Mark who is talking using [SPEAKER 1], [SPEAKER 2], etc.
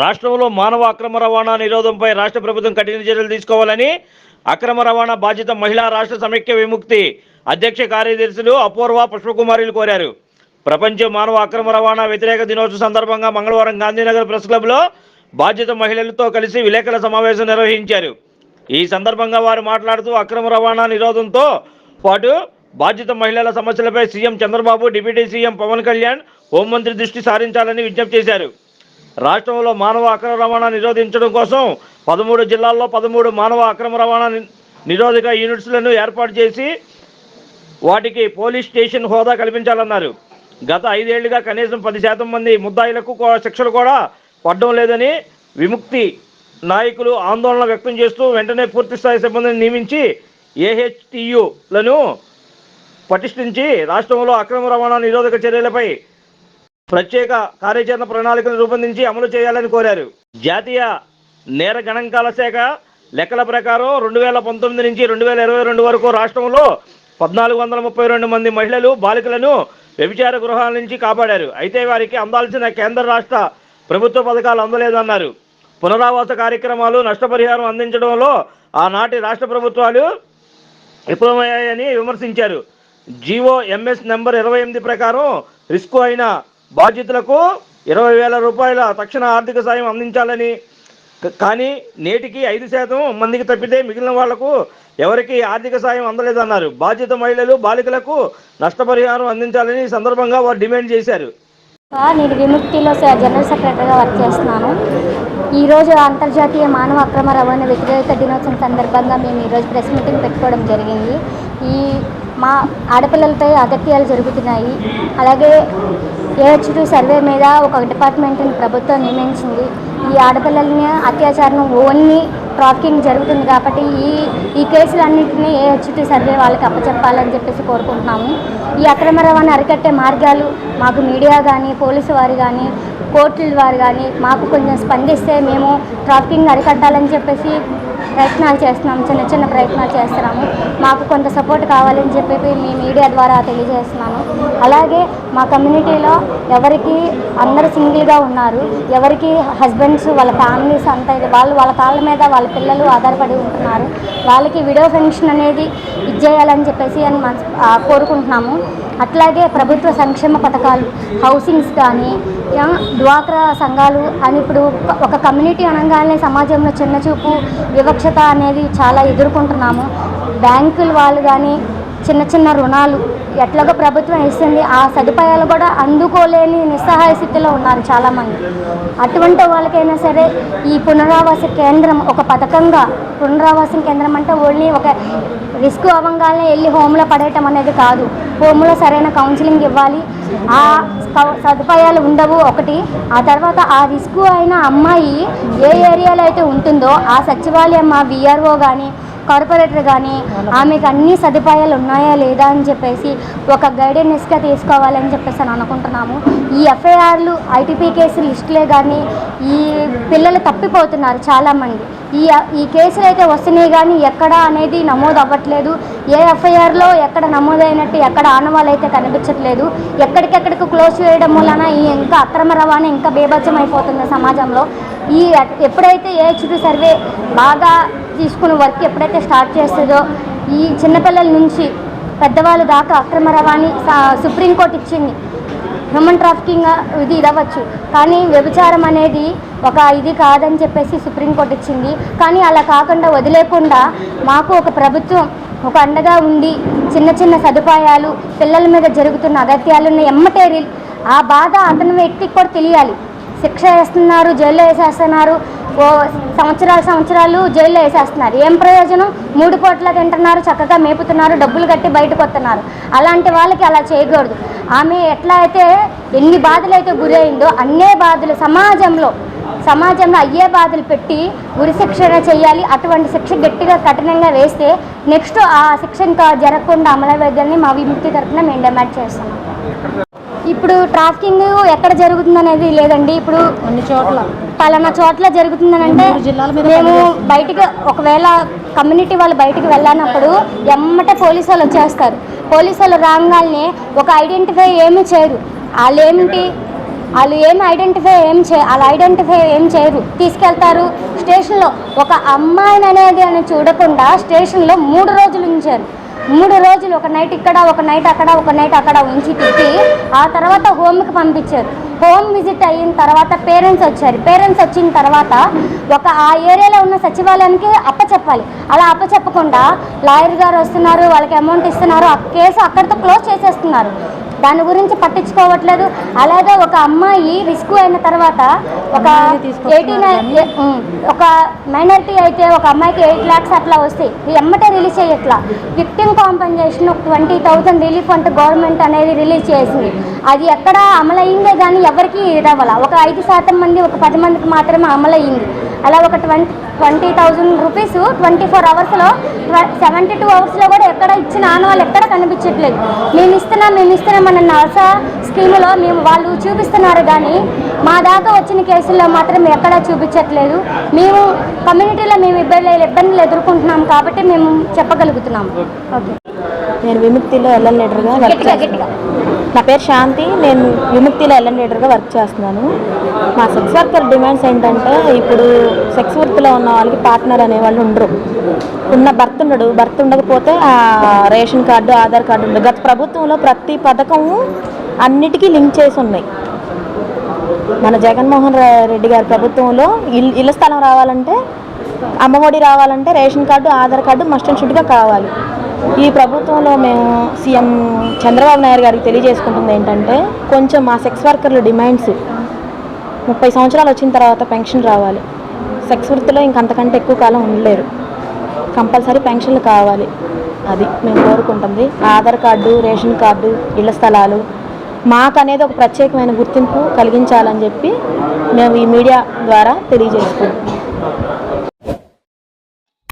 [SPEAKER 1] రాష్ట్రంలో మానవ అక్రమ రవాణా నిరోధంపై రాష్ట్ర ప్రభుత్వం కఠిన చర్యలు తీసుకోవాలని అక్రమ రవాణా బాధ్యత మహిళా రాష్ట్ర సమైక్య విముక్తి అధ్యక్ష కార్యదర్శులు అపూర్వ పుష్పకుమారిలు కోరారు. ప్రపంచ మానవ అక్రమ రవాణా వ్యతిరేక దినోత్సవం సందర్భంగా మంగళవారం గాంధీనగర్ ప్రెస్ క్లబ్లో బాధ్యత మహిళలతో కలిసి విలేకరుల సమావేశం నిర్వహించారు. ఈ సందర్భంగా వారు మాట్లాడుతూ అక్రమ రవాణా నిరోధంతో పాటు బాధ్యత మహిళల సమస్యలపై CM Chandrababu deputy CM Pawan Kalyan హోంమంత్రి దృష్టి సారించాలని విజ్ఞప్తి చేశారు. రాష్ట్రంలో మానవ అక్రమ రవాణా నిరోధించడం కోసం పదమూడు జిల్లాల్లో పదమూడు మానవ అక్రమ రవాణా నిరోధక యూనిట్స్లను ఏర్పాటు చేసి వాటికి పోలీస్ స్టేషన్ హోదా కల్పించాలన్నారు. గత ఐదేళ్ళుగా కనీసం పది శాతం మంది ముద్దాయిలకు శిక్షలు కూడా పడడం లేదని విముక్తి నాయకులు ఆందోళన వ్యక్తం చేస్తూ వెంటనే పూర్తి స్థాయి సిబ్బందిని నియమించి ఏహెచ్టియులను పటిష్ఠించి రాష్ట్రంలో అక్రమ రవాణా నిరోధక చర్యలపై ప్రత్యేక కార్యాచరణ ప్రణాళికను రూపొందించి అమలు చేయాలని కోరారు. జాతీయ నేర గణాంకాల శాఖ లెక్కల ప్రకారం రెండు వేల పంతొమ్మిది నుంచి రెండు వేల ఇరవై రెండు వరకు రాష్ట్రంలో పద్నాలుగు వందల ముప్పై రెండు మంది మహిళలు బాలికలను వ్యభిచార గృహాల నుంచి కాపాడారు. అయితే వారికి అందాల్సిన కేంద్ర రాష్ట్ర ప్రభుత్వ పథకాలు అందలేదన్నారు. పునరావాస కార్యక్రమాలు నష్టపరిహారం అందించడంలో ఆనాటి రాష్ట్ర ప్రభుత్వాలు విఫలమయ్యాయని విమర్శించారు. జీవో ఎంఎస్ నెంబర్ ఇరవై ఎనిమిది ప్రకారం రిస్క్ అయిన బాధితులకు ఇరవై వేల రూపాయల తక్షణ ఆర్థిక సాయం అందించాలని. కానీ నేటికి ఐదు శాతం మందికి తప్పితే మిగిలిన వాళ్ళకు ఎవరికి ఆర్థిక సాయం అందలేదన్నారు. బాధిత మహిళలు బాలికలకు నష్టపరిహారం అందించాలని సందర్భంగా వారు డిమాండ్ చేశారు.
[SPEAKER 2] నేను విముక్తిలో జనరల్ సెక్రటరీగా వర్క్ చేస్తున్నాను. ఈరోజు అంతర్జాతీయ మానవ అక్రమ రవాణా వ్యతిరేక దినోత్సవం సందర్భంగా మేము ఈరోజు ప్రెస్ మీటింగ్ పెట్టుకోవడం జరిగింది. ఈ మా ఆడపిల్లలపై అగత్యాలు జరుగుతున్నాయి. అలాగే ఏహెచ్డి సర్వే మీద ఒక డిపార్ట్మెంట్ని ప్రభుత్వం నియమించింది. ఈ ఆడపిల్లల్ని అత్యాచారం ఓన్లీ ట్రాకింగ్ జరుగుతుంది కాబట్టి ఈ ఈ కేసులన్నింటినీ ఏహెచ్టి సర్వే వాళ్ళకి అప్పచెప్పాలని చెప్పేసి కోరుకుంటున్నాము. ఈ అక్రమ రవాణా అరికట్టే మార్గాలు మాకు మీడియా కానీ పోలీసు వారు కానీ కోర్టుల వారు కానీ మాకు కొంచెం స్పందిస్తే మేము ట్రాఫికింగ్ అరికట్టాలని చెప్పేసి ప్రయత్నాలు చేస్తున్నాము చిన్న చిన్న ప్రయత్నాలు చేస్తున్నాము. మాకు కొంత సపోర్ట్ కావాలని చెప్పి మీ మీడియా ద్వారా తెలియజేస్తున్నాను. అలాగే మా కమ్యూనిటీలో ఎవరికి అందరు సింగిల్గా ఉన్నారు ఎవరికి హస్బెండ్స్ వాళ్ళ ఫ్యామిలీస్ అంతా వాళ్ళు వాళ్ళ కాళ్ళ మీద వాళ్ళ పిల్లలు ఆధారపడి ఉంటున్నారు వాళ్ళకి విడో పెన్షన్ అనేది ఇచ్చేయాలని చెప్పేసి అని మన కోరుకుంటున్నాము. అట్లాగే ప్రభుత్వ సంక్షేమ పథకాలు హౌసింగ్స్ కానీ డ్వాక్రా సంఘాలు అని ఇప్పుడు ఒక కమ్యూనిటీ అనగానే సమాజంలో చిన్న చూపు వివక్షత అనేది చాలా ఎదుర్కొంటున్నాము. బ్యాంకుల వాళ్ళు కానీ చిన్న చిన్న రుణాలు ఎట్లాగో ప్రభుత్వం ఇస్తుంది. ఆ సదుపాయాలు కూడా అందుకోలేని నిస్సహాయ స్థితిలో ఉన్నారు చాలామంది. అటువంటి వాళ్ళకైనా సరే ఈ పునరావాస కేంద్రం ఒక పథకంగా పునరావాసం కేంద్రం అంటే ఓన్లీ ఒక రిస్క్ అవ్వగానే వెళ్ళి హోమ్లో పడేయటం అనేది కాదు. హోమ్లో సరైన కౌన్సిలింగ్ ఇవ్వాలి. ఆ సదుపాయాలు ఉండవు ఒకటి. ఆ తర్వాత ఆ రిస్క్ అయిన అమ్మాయి ఏ ఏరియాలో అయితే ఉంటుందో ఆ సచివాలయం మా విఆర్ఓ కానీ కార్పొరేటర్ కానీ ఆమెకు అన్ని సదుపాయాలు ఉన్నాయా లేదా అని చెప్పేసి ఒక గైడెన్స్గా తీసుకోవాలని చెప్పేసి అని అనుకుంటున్నాము. ఈ ఎఫ్ఐఆర్లు ఐటీపీ కేసు లిస్టులే కానీ ఈ పిల్లలు తప్పిపోతున్నారు చాలామంది. ఈ ఈ కేసులు అయితే వస్తున్నాయి కానీ ఎక్కడ అనేది నమోదు అవ్వట్లేదు. ఏ ఎఫ్ఐఆర్లో ఎక్కడ నమోదైనట్టు ఎక్కడ ఆనవాళ్ళు అయితే కనిపించట్లేదు. ఎక్కడికెక్కడికి క్లోజ్ చేయడం వలన ఈ ఇంకా అక్రమ రవాణా ఇంకా బేభత్సం అయిపోతుంది సమాజంలో. ఈ ఎప్పుడైతే ఏహెచ్డి సర్వే బాగా తీసుకున్న వర్క్ ఎప్పుడైతే స్టార్ట్ చేస్తుందో ఈ చిన్నపిల్లల నుంచి పెద్దవాళ్ళ దాకా అక్రమ రవాణి సా- సుప్రీంకోర్టు ఇచ్చింది. హ్యూమన్ ట్రాఫికింగ్ ఇది ఇది కానీ వ్యభిచారం అనేది ఒక ఇది కాదని చెప్పేసి సుప్రీంకోర్టు ఇచ్చింది. కానీ అలా కాకుండా వదిలేకుండా మాకు ఒక ప్రభుత్వం ఒక అండగా ఉండి చిన్న చిన్న సదుపాయాలు పిల్లల మీద జరుగుతున్న అగత్యాలను ఎమ్మటే ఆ బాధ అతని వ్యక్తికి కూడా తెలియాలి. శిక్ష వేస్తున్నారు జైల్లో వేసేస్తున్నారు. ఓ సంవత్సరాలు సంవత్సరాలు జైల్లో వేసేస్తున్నారు. ఏం ప్రయోజనం? మూడు కోట్ల తింటున్నారు చక్కగా మేపుతున్నారు డబ్బులు కట్టి బయటకు వస్తున్నారు. అలాంటి వాళ్ళకి అలా చేయకూడదు. ఆమె ఎట్లా అయితే ఎన్ని బాధలు అయితే గురైందో అన్నే బాధలు సమాజంలో సమాజంలో అయ్యే బాధలు పెట్టి గురి శిక్షణ చేయాలి. అటువంటి శిక్ష గట్టిగా కఠినంగా వేస్తే నెక్స్ట్ ఆ శిక్ష ఇంకా జరగకుండా అమలవేద్యాన్ని మా విముక్తి తరఫున మేము డిమాండ్ చేస్తున్నాం. ఇప్పుడు ట్రాఫికింగ్ ఎక్కడ జరుగుతుంది అనేది లేదండి. ఇప్పుడు
[SPEAKER 3] అన్ని చోట్ల.
[SPEAKER 2] పలానా చోట్ల జరుగుతుందని అంటే మేము బయటికి ఒకవేళ కమ్యూనిటీ వాళ్ళు బయటికి వెళ్ళినప్పుడు ఎమ్మటే పోలీసు వాళ్ళు వచ్చేస్తారు. పోలీసు వాళ్ళు రాగానే ఒక ఐడెంటిఫై ఏమీ చేయరు. వాళ్ళు ఏమిటి? వాళ్ళు ఏం ఐడెంటిఫై ఏం చే వాళ్ళు ఐడెంటిఫై ఏం చేయరు. తీసుకెళ్తారు. స్టేషన్లో ఒక అమ్మాయిని అనేది అని చూడకుండా స్టేషన్లో మూడు రోజులు ఉంచారు. మూడు రోజులు ఒక నైట్ ఇక్కడ ఒక నైట్ అక్కడ ఒక నైట్ అక్కడ ఉంచి తిప్పి ఆ తర్వాత హోమ్కి పంపించారు. హోమ్ విజిట్ అయిన తర్వాత పేరెంట్స్ వచ్చారు. పేరెంట్స్ వచ్చిన తర్వాత ఒక ఆ ఏరియాలో ఉన్న సచివాలయానికి అప్పచెప్పాలి. అలా అప్పచెప్పకుండా లాయర్ గారు వస్తున్నారు వాళ్ళకి అమౌంట్ ఇస్తున్నారు ఆ కేసు అక్కడితో క్లోజ్ చేసేస్తున్నారు. దాని గురించి పట్టించుకోవట్లేదు. అలాగే ఒక అమ్మాయి రిస్క్ అయిన తర్వాత ఒక ఎయిటీన్ ఒక మైనారిటీ అయితే ఒక అమ్మాయికి ఎయిట్ ల్యాక్స్ అట్లా వస్తాయి. ఈ ఎమ్మటే రిలీజ్ చేయట్లా. విక్టిమ్ కాంపన్సేషన్ ఒక ట్వంటీ థౌసండ్ రిలీఫ్ అంటే గవర్నమెంట్ అనేది రిలీజ్ చేసింది. అది ఎక్కడ అమలయ్యిందే కానీ ఎవరికి ఇవ్వాల ఒక ఐదు శాతం మంది ఒక పది మందికి మాత్రమే అమలయ్యింది. అలా ఒక twenty twenty thousand rupees twenty four అవర్స్లో సెవెంటీ టూ అవర్స్లో కూడా ఎక్కడ ఇచ్చిన ఆనవాళ్ళు ఎక్కడ కనిపించట్లేదు. మేము ఇస్తున్నాం మేము ఇస్తున్నాం అన్న నల్సా స్కీములో మేము వాళ్ళు చూపిస్తున్నారు కానీ మా దాకా వచ్చిన కేసుల్లో మాత్రం ఎక్కడా చూపించట్లేదు. మేము కమ్యూనిటీలో మేము ఇబ్బంది ఇబ్బందులు ఎదుర్కొంటున్నాం కాబట్టి మేము చెప్పగలుగుతున్నాం. ఓకే.
[SPEAKER 3] నేను విముక్తిలో ఎల్ఎన్ లీడర్గా వర్క్ నా పేరు శాంతి నేను విముక్తిలో ఎల్ఎన్ లీడర్గా వర్క్ చేస్తున్నాను. మా సెక్స్ వర్కర్ డిమాండ్స్ ఏంటంటే ఇప్పుడు సెక్స్ వృత్తిలో ఉన్న వాళ్ళకి పార్ట్నర్ అనేవాళ్ళు ఉండరు. ఉన్న భర్త ఉండడు. భర్త ఉండకపోతే ఆ రేషన్ కార్డు ఆధార్ కార్డు ఉండదు. గత ప్రభుత్వంలో ప్రతి పథకము అన్నిటికీ లింక్ చేసి ఉన్నాయి. మన జగన్మోహన్ రెడ్డి గారి ప్రభుత్వంలో ఇల్- ఇళ్ళ స్థలం రావాలంటే అమ్మఒడి రావాలంటే ration card Aadhaar card must and షుడ్గా కావాలి. ఈ ప్రభుత్వంలో మేము సీఎం చంద్రబాబు నాయుడు గారికి తెలియజేసుకుంటుంది ఏంటంటే కొంచెం మా సెక్స్ వర్కర్ల డిమాండ్స్ ముప్పై సంవత్సరాలు వచ్చిన తర్వాత పెన్షన్ రావాలి. సెక్స్ వృత్తిలో ఇంకంతకంటే ఎక్కువ కాలం ఉండలేరు. కంపల్సరీ పెన్షన్లు కావాలి. అది మేము కోరుకుంటుంది. ఆధార్ కార్డు రేషన్ కార్డు ఇళ్ళ స్థలాలు మాకు అనేది ఒక ప్రత్యేకమైన గుర్తింపు కలిగించాలని చెప్పి మేము ఈ మీడియా ద్వారా తెలియజేసుకుంటాం